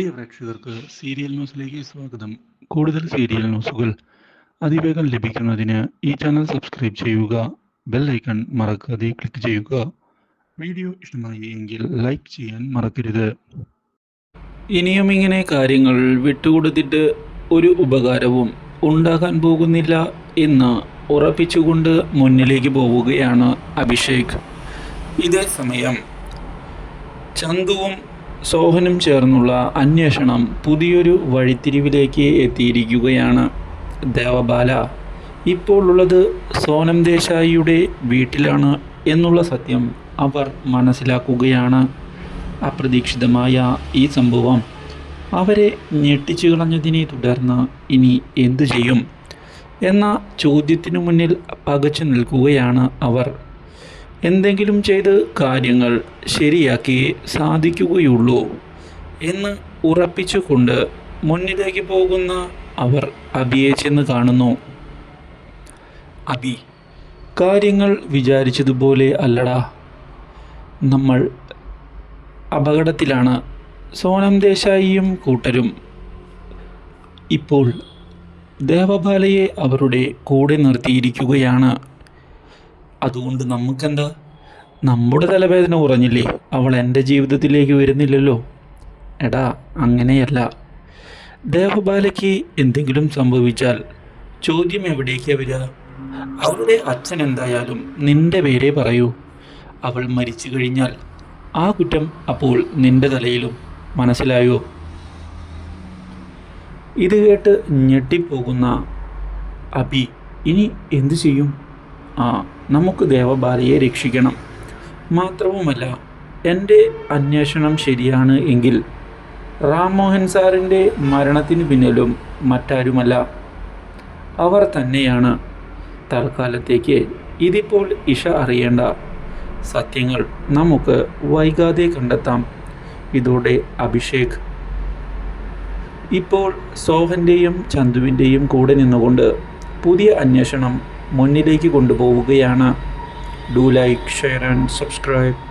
പ്രിയ പ്രേക്ഷകർക്ക് സീരിയൽ ന്യൂസിലേക്ക് സ്വാഗതം. കൂടുതൽ സീരിയൽ ന്യൂസുകൾ അതിവേഗം ലഭിക്കുന്നതിന് ഈ ചാനൽ സബ്സ്ക്രൈബ് ചെയ്യുക ബെൽ ഐക്കൺ മറക്കാതെ ക്ലിക്ക് ചെയ്യുക. വീഡിയോ ഇഷ്ടമായി എങ്കിൽ ലൈക്ക് ചെയ്യാൻ മറക്കരുത്. ഇനിയും ഇങ്ങനെ കാര്യങ്ങൾ വിട്ടുകൊടുത്തിട്ട് ഒരു ഉപകാരവും ഉണ്ടാകാൻ പോകുന്നില്ല എന്ന് ഉറപ്പിച്ചുകൊണ്ട് മുന്നിലേക്ക് പോവുകയാണ് അഭിഷേക്. ഇതേ സമയം ചന്തുവും സോഹനും ചേർന്നുള്ള അന്വേഷണം പുതിയൊരു വഴിത്തിരിവിലേക്ക് എത്തിയിരിക്കുകയാണ് ദേവബാല. ഇപ്പോൾ ഉള്ളത് സോനം ദേശായിയുടെ വീട്ടിലാണ് എന്നുള്ള സത്യം അവർ മനസ്സിലാക്കുകയാണ്. അപ്രതീക്ഷിതമായ ഈ സംഭവം അവരെ ഞെട്ടിച്ചു കളഞ്ഞതിനെ തുടർന്ന് ഇനി എന്തു ചെയ്യും? എന്ന ചോദ്യത്തിനു മുന്നിൽ പകച്ചു നിൽക്കുകയാണ് അവർ. എന്തെങ്കിലും ചെയ്ത് കാര്യങ്ങൾ ശരിയാക്കി സാധിക്കുകയുള്ളൂ എന്ന് ഉറപ്പിച്ചുകൊണ്ട് മുന്നിലേക്ക് പോകുന്ന അവർ അബിയെ ചെന്ന് കാണുന്നു. അബി കാര്യങ്ങൾ വിചാരിച്ചതുപോലെ അല്ലടാ. നമ്മൾ അപകടത്തിലാണ്. സോനം ദേശായിയും കൂട്ടരും. ഇപ്പോൾ ദേവബാലയെ അവരുടെ കൂടെ നിർത്തിയിരിക്കുകയാണ്. അതുകൊണ്ട് നമുക്കെന്താ? നമ്മുടെ തലവേദന കുറഞ്ഞില്ലേ? അവൾ എന്റെ ജീവിതത്തിലേക്ക് വരുന്നില്ലല്ലോ. എടാ അങ്ങനെയല്ല. ദേവബാലയ്ക്ക് എന്തെങ്കിലും സംഭവിച്ചാൽ ചോദ്യം എവിടേക്കാ വരിക? അവളുടെ അച്ഛൻ എന്തായാലും നിന്റെ പേരെ പറയൂ. അവൾ മരിച്ചു കഴിഞ്ഞാൽ ആ കുറ്റം അപ്പോൾ നിന്റെ തലയിലും മനസ്സിലായോ? ഇത് കേട്ട് ഞെട്ടിപ്പോകുന്ന അബി ഇനി എന്തു ചെയ്യും? നമുക്ക് ദേവബാലയെ രക്ഷിക്കണം. മാത്രവുമല്ല എന്റെ അന്വേഷണം ശരിയാണ് എങ്കിൽ റാം മോഹൻ സാറിന്റെ മരണത്തിന് പിന്നിലും മറ്റാരുമല്ല. അവർ തന്നെയാണ്. തൽക്കാലത്തേക്ക് ഇതിപ്പോൾ ഇഷ അറിയേണ്ട സത്യങ്ങൾ നമുക്ക് വൈകാതെ കണ്ടെത്താം. ഇതോടെ അഭിഷേക്. ഇപ്പോൾ സോഹന്റെയും ചന്തുവിന്റെയും കൂടെ നിന്നുകൊണ്ട് പുതിയ അന്വേഷണം മുന്നിലേക്ക് കൊണ്ടുപോവുകയാണ്. Do like share and subscribe